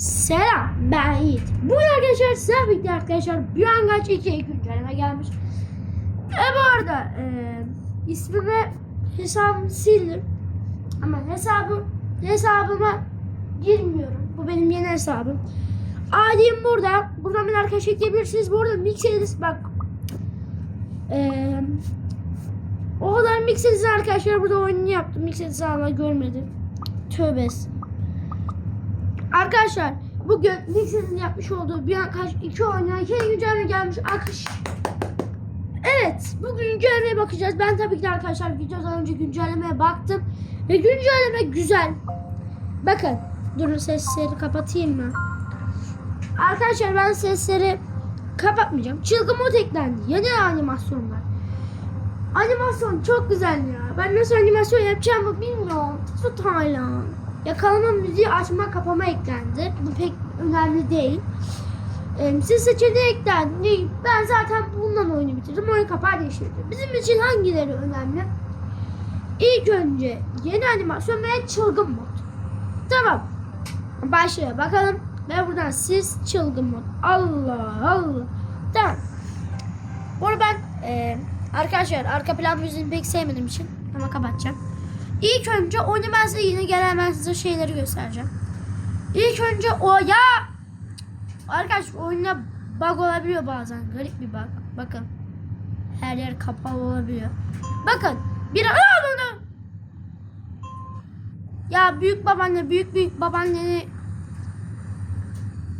Selam ben Yiğit. Bugün arkadaşlar sizlerle birlikte arkadaşlar bir angaç 2'ye güncelleme gelmiş. E bu arada e, ismimi hesabımı sildim. Ama hesabım hesabıma girmiyorum. Bu benim yeni hesabım. Adim burada. Buradan beni arkadaş ekleyebilirsiniz. Bu arada Mixedis bak. E, o kadar Mixedis arkadaşlar burada oyununu yaptım. Mixedis hala görmedim. Tövbesi. Arkadaşlar bugün Nixon'ın yapmış olduğu bir kaç iki oyuna yeni güncelleme gelmiş akış. Evet bugün güncellemeye bakacağız. Ben tabii ki de arkadaşlar videodan önce güncellemeye baktım. Ve güncelleme güzel. Bakın durun sesleri kapatayım mı? Arkadaşlar ben sesleri kapatmayacağım. Çılgın mod eklendi. Yeni animasyonlar. Animasyon çok güzel ya. Ben nasıl animasyon yapacağımı bilmiyorum. Tut hala. Yakalama müziği açma kapama eklendi. Bu pek önemli değil. Ee, siz seçeneği eklendi. Ben zaten bundan oyunu bitirdim. Oyun kapağı değiştirdim. Bizim için hangileri önemli? İlk önce yeni animasyon ve çılgın mod. Tamam. Başlıyor bakalım. Ve buradan siz çılgın mod. Allah Allah. Tamam. Bu ben e, arkadaşlar arka plan müziğini pek sevmediğim için ama kapatacağım. İlk önce oyunu ben size yine gelen ben size şeyleri göstereceğim. İlk önce o ya arkadaş oyunda bug olabiliyor bazen. Garip bir bug. Bakın. Her yer kapalı olabiliyor. Bakın. Bir bunu. Ya büyük babaanne büyük büyük babaanneni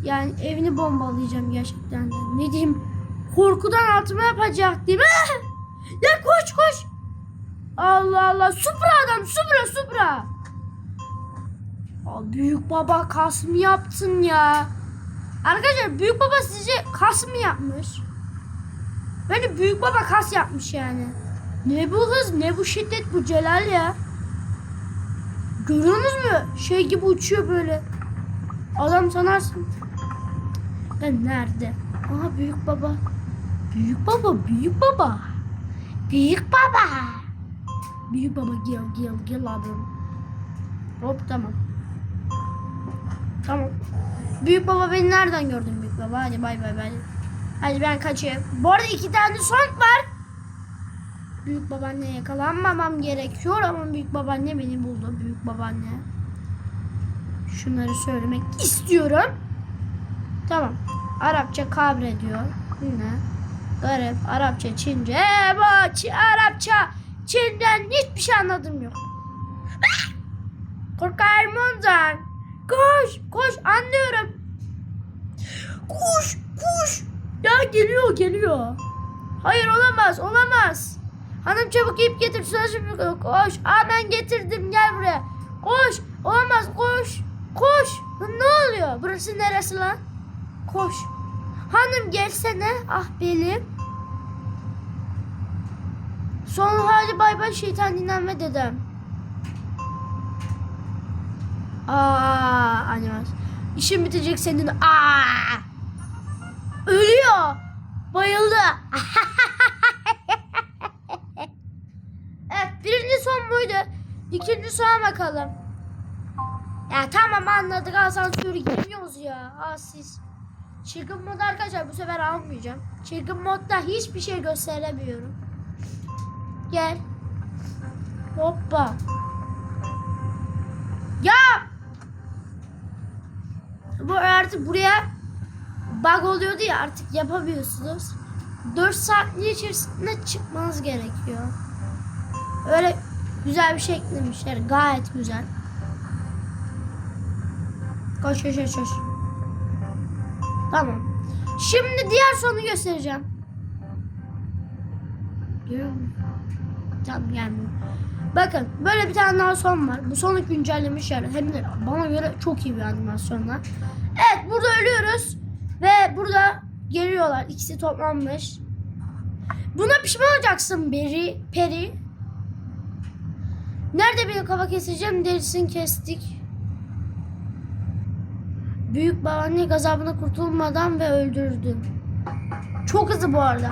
yani evini bombalayacağım gerçekten de. Ne diyeyim? Korkudan altıma yapacak değil mi? ya koş koş. Allah Allah. Supra adam. Supra supra. Aa, büyük baba kas mı yaptın ya? Arkadaşlar büyük baba sizce kas mı yapmış? Böyle büyük baba kas yapmış yani. Ne bu hız ne bu şiddet bu Celal ya. Görüyorsunuz mu? Şey gibi uçuyor böyle. Adam sanarsın. Ben nerede? Aha büyük baba. Büyük baba, büyük baba. Büyük baba. Büyük baba gel gel gel adam. Hop tamam. Tamam. Büyük baba beni nereden gördün büyük baba? Hadi bay bay bay. Hadi ben kaçayım. Bu arada iki tane son var. Büyük babaanne yakalanmamam gerekiyor ama büyük babaanne beni buldu. Büyük babaanne. Şunları söylemek istiyorum. Tamam. Arapça kabre diyor. Yine. Garip. Arapça, Çince. Ç- Arapça. Çin'den hiçbir şey anladım yok. Korkarım ondan. Koş, koş anlıyorum. Koş, koş. Ya geliyor, geliyor. Hayır olamaz, olamaz. Hanım çabuk ip getir, şunu koş. Aa ben getirdim, gel buraya. Koş, olamaz, koş. Koş. Ne oluyor? Burası neresi lan? Koş. Hanım gelsene. Ah belim. Son hali bay bay şeytan dinlenme dedem. Aa animas. İşin bitecek senin. Aa! Ölüyor. Bayıldı. evet birinci son buydu. İkinci sona bakalım. Ya tamam anladık asansörü girmiyoruz ya. Aa siz. Çılgın mod arkadaşlar bu sefer almayacağım. Çılgın modda hiçbir şey gösteremiyorum. Gel. Hoppa. Ya. Bu artık buraya bug oluyordu ya artık yapamıyorsunuz. 4 saatin içerisinde çıkmanız gerekiyor. Öyle güzel bir şey eklemişler. Gayet güzel. Koş koş koş koş. Tamam. Şimdi diğer sonu göstereceğim. Tamam gelmiyor. Bakın böyle bir tane daha son var. Bu sonu güncellemişler. Hem de bana göre çok iyi bir animasyonlar. Evet burada ölüyoruz. Ve burada geliyorlar. İkisi toplanmış. Buna pişman olacaksın Beri, Peri. Nerede benim kafa keseceğim? Derisini kestik. Büyük babaanne gazabına kurtulmadan ve öldürdü. Çok hızlı bu arada.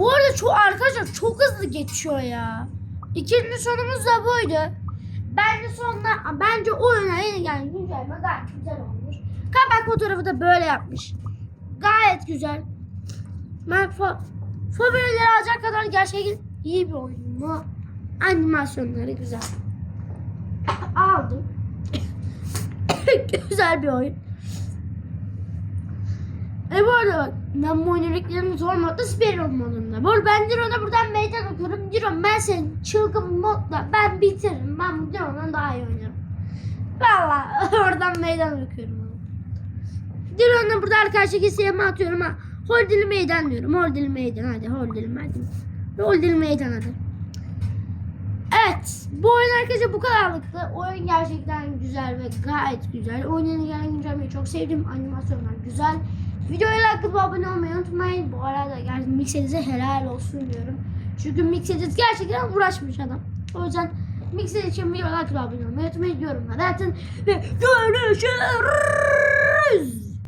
Bu arada çok arkadaşlar çok hızlı geçiyor ya. İkinci sonumuz da buydu. Bence sonunda bence oyuna yeni gelen güncelleme gayet güzel olmuş. Kapak fotoğrafı da böyle yapmış. Gayet güzel. Ben fo favorileri alacak kadar gerçekten iyi bir oyun bu. Animasyonları güzel. Aldım. güzel bir oyun. E bu arada ben bu oyunun reklamını zor modda Spearon modunda. Bu ben Diron'a buradan meydan okuyorum. Diron ben senin çılgın modla ben bitiririm. Ben bu Diron'dan daha iyi oynarım. Valla oradan meydan okuyorum. ona. Diron'a burada arkadaşlar keseyim atıyorum ha. Holdili meydan diyorum. Holdili meydan hadi holdili meydan. Holdili meydan hadi. Evet. Bu oyun arkadaşlar bu kadarlıktı. Oyun gerçekten güzel ve gayet güzel. Oyunun gelen güncellemeyi çok sevdim. Animasyonlar güzel. Videoya like atıp abone olmayı unutmayın. Bu arada gerçekten Mixediz'e helal olsun diyorum. Çünkü Mixediz gerçekten uğraşmış adam. O yüzden Mixed için videoya like atıp abone olmayı unutmayın. Yorumlara atın. Ve görüşürüz.